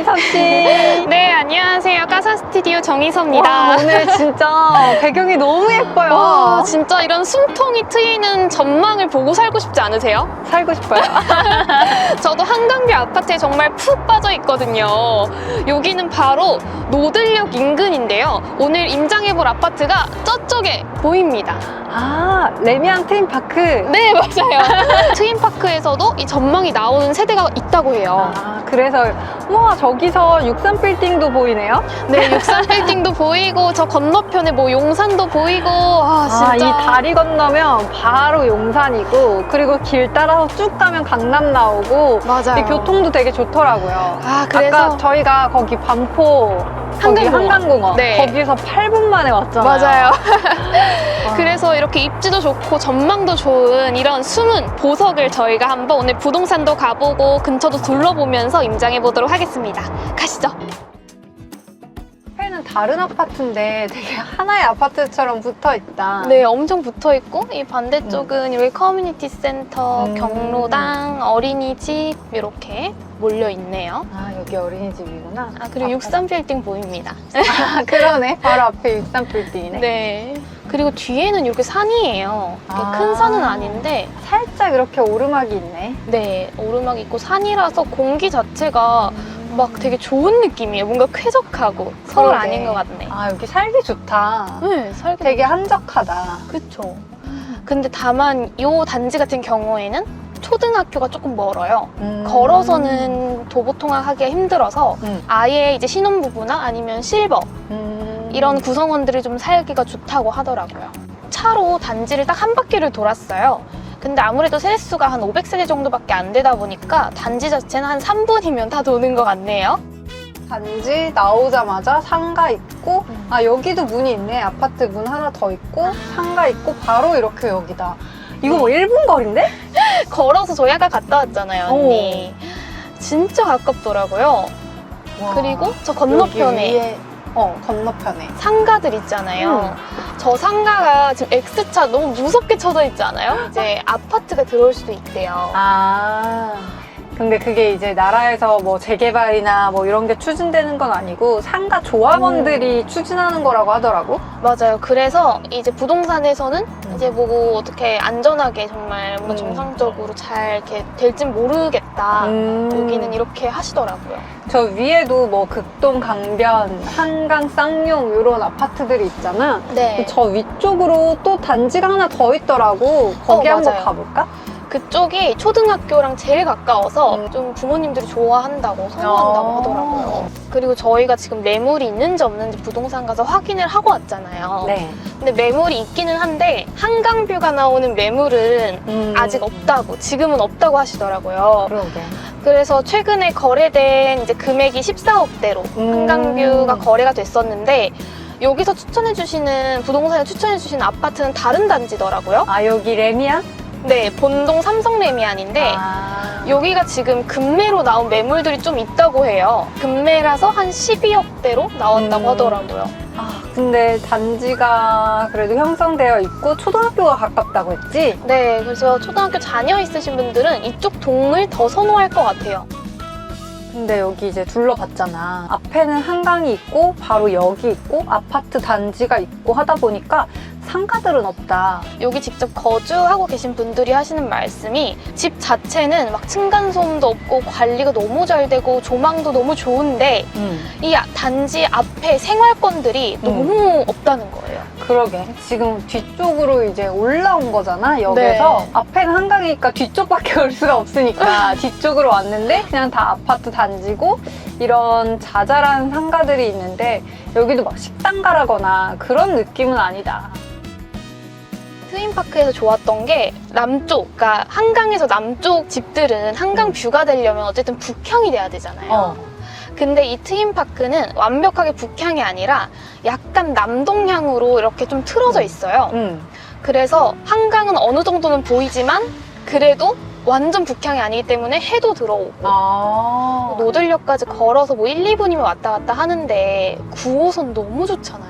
이선 씨. 까사 스튜디오 정희서입니다. 와, 오늘 진짜 배경이 너무 예뻐요. 와, 진짜 이런 숨통이 트이는 전망을 보고 살고 싶지 않으세요? 살고 싶어요. 저도 한강뷰 아파트에 정말 푹 빠져 있거든요. 여기는 바로 노들역 인근인데요. 오늘 임장해볼 아파트가 저쪽에 보입니다. 아, 레미안 테임파크. 네, 맞아요. 트윈파크에서도 이 전망이 나오는 세대가 있다고 해요. 아, 그래서 와 저기서 63 빌딩도 보이네요. 네, 육산 빌딩도 보이고 저 건너편에 뭐 용산도 보이고 아 진짜 아, 이 다리 건너면 바로 용산이고 그리고 길 따라서 쭉 가면 강남 나오고 맞아요. 이 교통도 되게 좋더라고요. 아 그래서 저희가 거기 반포 거기 한강공원. 한강공원 네. 거기서 8분 만에 왔잖아요. 맞아요. 와. 그래서 이렇게 입지도 좋고 전망도 좋은 이런 숨은 보석을 저희가 한번 오늘 부동산도 가보고 근처도 둘러보면서 임장해 보도록 하겠습니다. 가시죠. 다른 아파트인데 되게 하나의 아파트처럼 붙어 있다. 네, 엄청 붙어 있고 이 반대쪽은 이렇게 커뮤니티 센터, 음. 경로당, 어린이집 이렇게 몰려 있네요. 아 여기 어린이집이구나. 아 그리고 육산 빌딩 보입니다. 아 그러네. 바로 앞에 63 빌딩이네. 네. 그리고 뒤에는 이렇게 산이에요. 이렇게 아. 큰 산은 아닌데, 살짝 이렇게 오르막이 있네. 네, 오르막 있고 산이라서 공기 자체가 막 되게 좋은 느낌이에요. 뭔가 쾌적하고 서울 그러게. 아닌 것 같네. 아 여기 살기 좋다. 네, 살기 되게 한적하다. 그쵸. 근데 다만 이 단지 같은 경우에는 초등학교가 조금 멀어요. 음. 걸어서는 도보통학 하기가 힘들어서 음. 아예 이제 신혼부부나 아니면 실버 음. 이런 구성원들이 좀 살기가 좋다고 하더라고요. 차로 단지를 딱 한 바퀴를 돌았어요. 근데 아무래도 세대수가 한 500세대 정도밖에 안 되다 보니까 단지 자체는 한 3분이면 다 도는 것 같네요. 단지 나오자마자 상가 있고 음. 아 여기도 문이 있네. 아파트 문 하나 더 있고 상가 있고 바로 이렇게 여기다. 이거 뭐 1분 거리인데? 걸어서 저희 아까 갔다 왔잖아요, 언니. 진짜 가깝더라고요. 와. 그리고 저 여기 건너편에 위에, 어 건너편에. 상가들 있잖아요. 저 상가가 지금 X차 너무 무섭게 쳐져 있지 않아요? 이제 아파트가 들어올 수도 있대요. 아. 근데 그게 이제 나라에서 뭐 재개발이나 뭐 이런 게 추진되는 건 아니고 상가 조합원들이 음. 추진하는 거라고 하더라고. 맞아요. 그래서 이제 부동산에서는 이제 뭐 어떻게 안전하게 정말 뭔가 음. 정상적으로 잘 이렇게 될진 모르겠다. 음. 여기는 이렇게 하시더라고요. 저 위에도 뭐 극동 강변, 한강 쌍용 이런 아파트들이 있잖아. 네. 저 위쪽으로 또 단지가 하나 더 있더라고. 거기 어, 한번 맞아요. 가볼까? 그쪽이 초등학교랑 제일 가까워서 음. 좀 부모님들이 좋아한다고 선호한다고 아. 하더라고요. 그리고 저희가 지금 매물이 있는지 없는지 부동산 가서 확인을 하고 왔잖아요. 네. 근데 매물이 있기는 한데 한강뷰가 나오는 매물은 음. 아직 없다고 지금은 없다고 하시더라고요. 그러게. 그래서 최근에 거래된 이제 금액이 14억대로 음. 한강뷰가 거래가 됐었는데 여기서 추천해주시는 부동산에 추천해주시는 아파트는 다른 단지더라고요. 아, 여기 레미안? 네, 본동 삼성레미안인데 아. 여기가 지금 금매로 나온 매물들이 좀 있다고 해요. 금매라서 한 12억대로 나왔다고 음. 하더라고요. 아, 근데 단지가 그래도 형성되어 있고 초등학교가 가깝다고 했지? 네, 그래서 초등학교 자녀 있으신 분들은 이쪽 동을 더 선호할 것 같아요. 근데 여기 이제 둘러봤잖아. 앞에는 한강이 있고 바로 여기 있고 아파트 단지가 있고 하다 보니까 상가들은 없다. 여기 직접 거주하고 계신 분들이 하시는 말씀이 집 자체는 막 층간소음도 없고 관리가 너무 잘 되고 조망도 너무 좋은데 이 아- 단지 앞에 생활권들이 음. 너무 없다는 거예요. 그러게. 지금 뒤쪽으로 이제 올라온 거잖아, 역에서. 네. 앞에는 한강이니까 뒤쪽밖에 올 수가 없으니까 뒤쪽으로 왔는데 그냥 다 아파트 단지고 이런 자잘한 상가들이 있는데 여기도 막 식당 가라거나 그런 느낌은 아니다. 트윈파크에서 좋았던 게 남쪽, 그러니까 한강에서 남쪽 집들은 한강 뷰가 되려면 어쨌든 북향이 돼야 되잖아요. 어. 근데 이 트윈파크는 완벽하게 북향이 아니라 약간 남동향으로 이렇게 좀 틀어져 있어요. 응. 그래서 한강은 어느 정도는 보이지만 그래도 완전 북향이 아니기 때문에 해도 들어오고 아. 노들역까지 걸어서 뭐 1, 2분이면 왔다 갔다 하는데 9호선 너무 좋잖아요.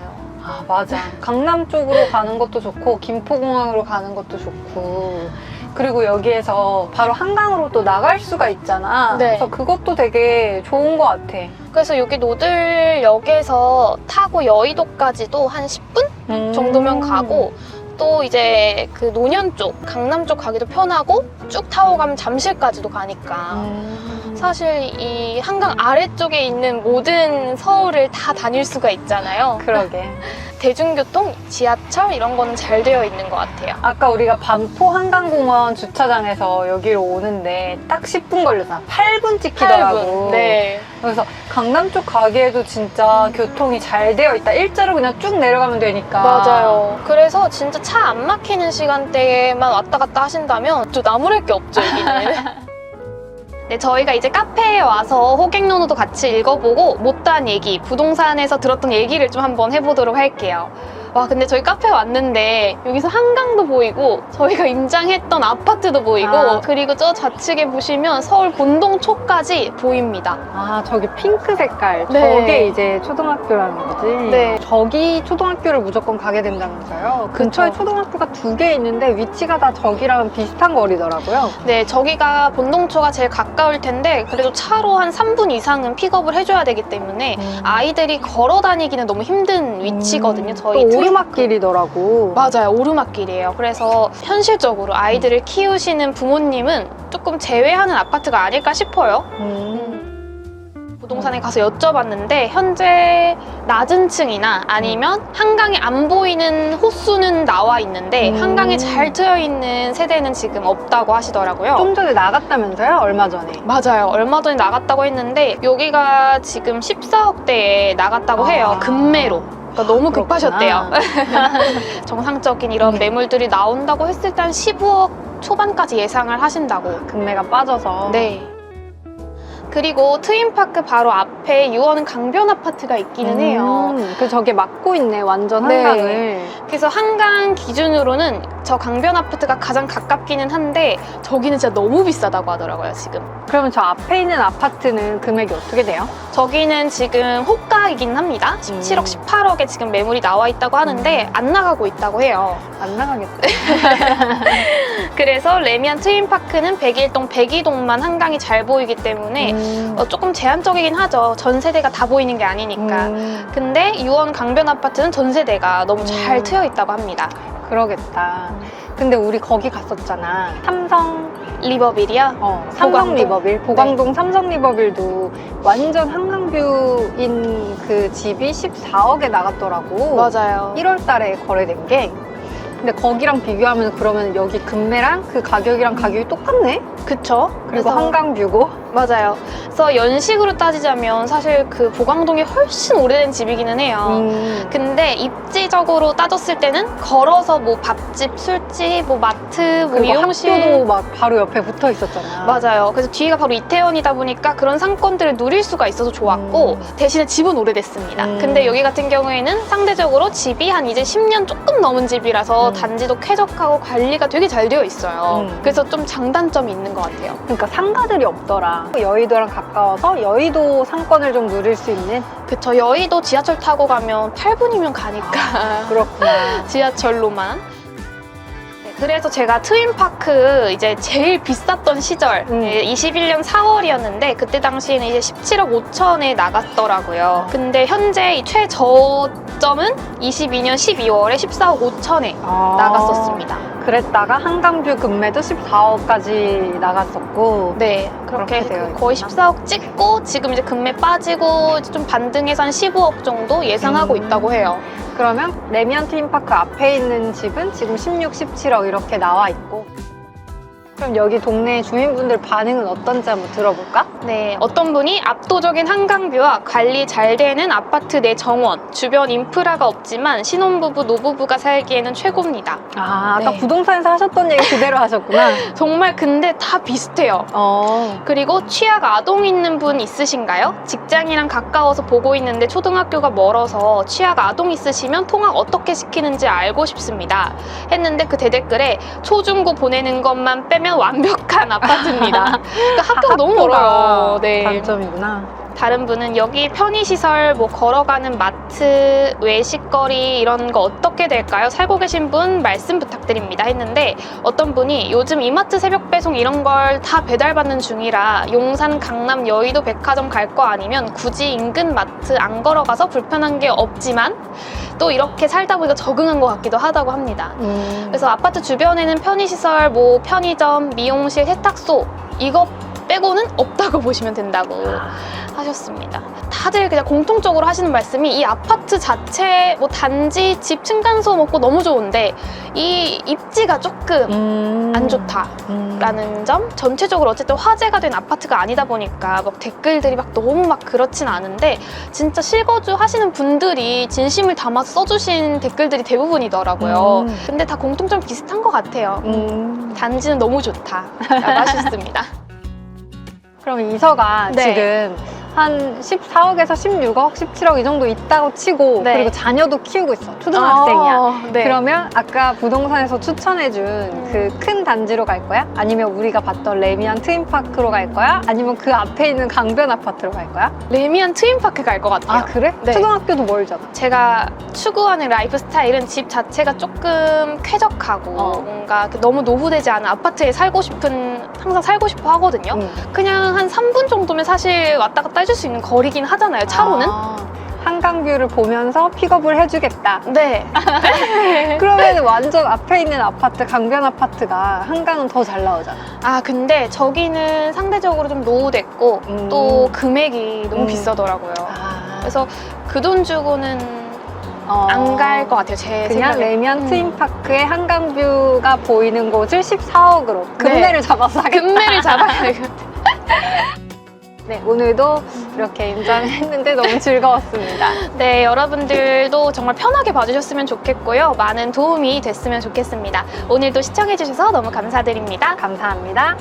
아, 맞아. 강남 쪽으로 가는 것도 좋고, 김포공항으로 가는 것도 좋고. 그리고 여기에서 바로 한강으로 또 나갈 수가 있잖아. 네. 그래서 그것도 되게 좋은 것 같아. 그래서 여기 노들역에서 타고 여의도까지도 한 10분 음. 정도면 가고 또 이제 그 노년 쪽, 강남 쪽 가기도 편하고 쭉 타고 가면 잠실까지도 가니까 음. 사실 이 한강 아래쪽에 있는 모든 서울을 다 다닐 수가 있잖아요. 그러게. 대중교통, 지하철 이런 거는 잘 되어 있는 것 같아요. 아까 우리가 반포 한강공원 주차장에서 여기로 오는데 딱 10분 걸렸잖아. 8분 찍히더라고. 8분. 네. 그래서 강남 쪽 가기에도 진짜 교통이 잘 되어 있다. 일자로 그냥 쭉 내려가면 되니까. 맞아요. 그래서 진짜 차 안 막히는 시간대에만 왔다 갔다 하신다면 또 나무랄 게 없죠, 여기는. 네, 저희가 이제 카페에 와서 호객노노도 같이 읽어보고 못다한 얘기, 부동산에서 들었던 얘기를 좀 한번 해보도록 할게요. 와, 근데 저희 카페 왔는데 여기서 한강도 보이고 저희가 임장했던 아파트도 보이고 아. 그리고 저 좌측에 보시면 서울 본동초까지 보입니다. 아, 저기 핑크 색깔. 네. 저게 이제 초등학교라는 거지. 네. 저기 초등학교를 무조건 가게 된다면서요. 근처에 그쵸. 초등학교가 두 개 있는데 위치가 다 저기랑 비슷한 거리더라고요. 네, 저기가 본동초가 제일 가까울 텐데 그래도 차로 한 3분 이상은 픽업을 해줘야 되기 때문에 음. 아이들이 걸어 다니기는 너무 힘든 위치거든요. 저희 또 트윈- 오르막길이더라고. 맞아요. 오르막길이에요. 그래서 현실적으로 아이들을 키우시는 부모님은 조금 제외하는 아파트가 아닐까 싶어요. 음. 부동산에 가서 여쭤봤는데 현재 낮은 층이나 아니면 한강이 안 보이는 호수는 나와 있는데 음. 한강에 잘 트여 있는 세대는 지금 없다고 하시더라고요. 좀 전에 나갔다면서요? 얼마 전에. 맞아요. 얼마 전에 나갔다고 했는데 여기가 지금 14억대에 나갔다고 아. 해요. 금매로. 그러니까 너무 급하셨대요. 정상적인 이런 음. 매물들이 나온다고 했을 때 한 15억 초반까지 예상을 하신다고. 금매가 빠져서. 네. 그리고 트윈파크 바로 앞에 유원 강변 아파트가 있기는 해요. 음, 그 저게 막고 있네, 완전 네. 한강을. 그래서 한강 기준으로는 저 강변 아파트가 가장 가깝기는 한데 저기는 진짜 너무 비싸다고 하더라고요, 지금. 그러면 저 앞에 있는 아파트는 금액이 어떻게 돼요? 저기는 지금 호가이긴 합니다. 17억, 음. 18억에 지금 매물이 나와 있다고 하는데 안 나가고 있다고 해요. 안 나가겠다. 그래서 레미안 트윈파크는 101동, 102동만 한강이 잘 보이기 때문에 음. 어, 조금 제한적이긴 하죠. 전 세대가 다 보이는 게 아니니까. 음, 근데 유원 강변 아파트는 전 세대가 너무 잘 음. 트여 있다고 합니다. 그러겠다. 근데 우리 거기 갔었잖아. 삼성, 리버빌이요? 어, 삼성. 네. 리버빌. 보광동 삼성 리버빌도 완전 한강뷰인 그 집이 14억에 나갔더라고. 맞아요. 1월 달에 거래된 게. 근데 거기랑 비교하면 그러면 여기 금매랑 그 가격이랑 가격이 똑같네? 그쵸? 그리고 그래서- 한강 뷰고. 맞아요. 그래서 연식으로 따지자면 사실 그 보광동이 훨씬 오래된 집이기는 해요. 음. 근데 입지적으로 따졌을 때는 걸어서 뭐 밥집, 술집, 뭐 마트, 뭐 그리고 미용실 학교도 막 바로 옆에 붙어 있었잖아. 맞아요. 그래서 뒤가 바로 이태원이다 보니까 그런 상권들을 누릴 수가 있어서 좋았고 음. 대신에 집은 오래됐습니다. 음. 근데 여기 같은 경우에는 상대적으로 집이 한 이제 10년 조금 넘은 집이라서 음. 단지도 쾌적하고 관리가 되게 잘 되어 있어요. 음. 그래서 좀 장단점이 있는 것 같아요. 그러니까 상가들이 없더라. 여의도랑 가까워서 여의도 상권을 좀 누릴 수 있는 그쵸. 여의도 지하철 타고 가면 8분이면 가니까. 그렇구나. 지하철로만. 네, 그래서 제가 트윈파크 이제 제일 비쌌던 시절, 음. 예, 21년 4월이었는데 그때 당시에는 이제 17억 5천에 나갔더라고요. 근데 현재 이 최저 점은 22년 12월에 14억 5천에 아. 나갔었습니다. 그랬다가 한강뷰 금매도 14억까지 나갔었고. 네, 그렇게 그렇게 그 거의 있구나. 14억 찍고 지금 이제 금매 빠지고 이제 좀 반등해서 한 15억 정도 예상하고 음. 있다고 해요. 그러면 레미안 트윈파크 앞에 있는 집은 지금 16, 17억 이렇게 나와 있고. 그럼 여기 동네 주민분들 반응은 어떤지 한번 들어볼까? 네, 어떤 분이 압도적인 한강뷰와 관리 잘 되는 아파트 내 정원, 주변 인프라가 없지만 신혼부부, 노부부가 살기에는 최고입니다. 아, 아까 네. 부동산에서 하셨던 얘기 그대로 하셨구나. 정말 근데 다 비슷해요. 어. 그리고 취약 아동 있는 분 있으신가요? 직장이랑 가까워서 보고 있는데 초등학교가 멀어서 취약 아동 있으시면 통학 어떻게 시키는지 알고 싶습니다. 했는데 그 대댓글에 초중고 보내는 것만 빼면 완벽한 아파트입니다. 그러니까 학교가 너무 멀어요. 네. 단점이구나. 다른 분은 여기 편의시설, 뭐 걸어가는 마트, 외식거리 이런 거 어떻게 될까요? 살고 계신 분 말씀 부탁드립니다 했는데 어떤 분이 요즘 이마트 새벽 배송 이런 걸 다 배달받는 중이라 용산, 강남, 여의도 백화점 갈 거 아니면 굳이 인근 마트 안 걸어가서 불편한 게 없지만 또 이렇게 살다 보니까 적응한 것 같기도 하다고 합니다. 음. 그래서 아파트 주변에는 편의시설, 뭐 편의점, 미용실, 세탁소 이거 빼고는 없다고 보시면 된다고 하셨습니다. 다들 그냥 공통적으로 하시는 말씀이 이 아파트 자체, 뭐 단지, 집 층간소음 없고 너무 좋은데 이 입지가 조금 음. 안 좋다. 음. 라는 점 전체적으로 어쨌든 화제가 된 아파트가 아니다 보니까 막 댓글들이 막 너무 막 그렇진 않은데 진짜 실거주 하시는 분들이 진심을 담아서 써주신 댓글들이 대부분이더라고요 음. 근데 다 공통점 비슷한 것 같아요 음. 단지는 너무 좋다 라고 하셨습니다 그럼 이서가 네. 지금 한 14억에서 16억, 17억 이 정도 있다고 치고 네. 그리고 자녀도 키우고 있어. 초등학생이야. 어, 네. 그러면 아까 부동산에서 추천해준 그 큰 단지로 갈 거야? 아니면 우리가 봤던 레미안 트윈파크로 갈 거야? 아니면 그 앞에 있는 강변 아파트로 갈 거야? 레미안 트윈파크 갈 것 같아요 아 그래? 네. 초등학교도 멀잖아. 제가 추구하는 라이프 스타일은 집 자체가 조금 쾌적하고 어. 뭔가 너무 노후되지 않은 아파트에 살고 싶은 항상 살고 싶어 하거든요 응. 그냥 한 3분 정도면 사실 왔다 갔다 해줄 수 있는 거리긴 하잖아요, 차로는. 아, 한강뷰를 보면서 픽업을 해주겠다. 네. 그러면 완전 앞에 있는 아파트, 강변 아파트가 한강은 더 잘 나오잖아. 아, 근데 저기는 상대적으로 좀 노후됐고, 음. 또 금액이 너무 음. 비싸더라고요. 아. 그래서 그 돈 주고는 어. 안갈 것 같아요, 제 그냥 생각에. 레미안 음. 트윈파크의 한강뷰가 보이는 곳을 14억으로 금매를 잡아서 하겠다. 금매를 잡아야겠다. 네, 오늘도 이렇게 임장했는데 너무 즐거웠습니다. 네, 여러분들도 정말 편하게 봐주셨으면 좋겠고요. 많은 도움이 됐으면 좋겠습니다. 오늘도 시청해주셔서 너무 감사드립니다. 감사합니다.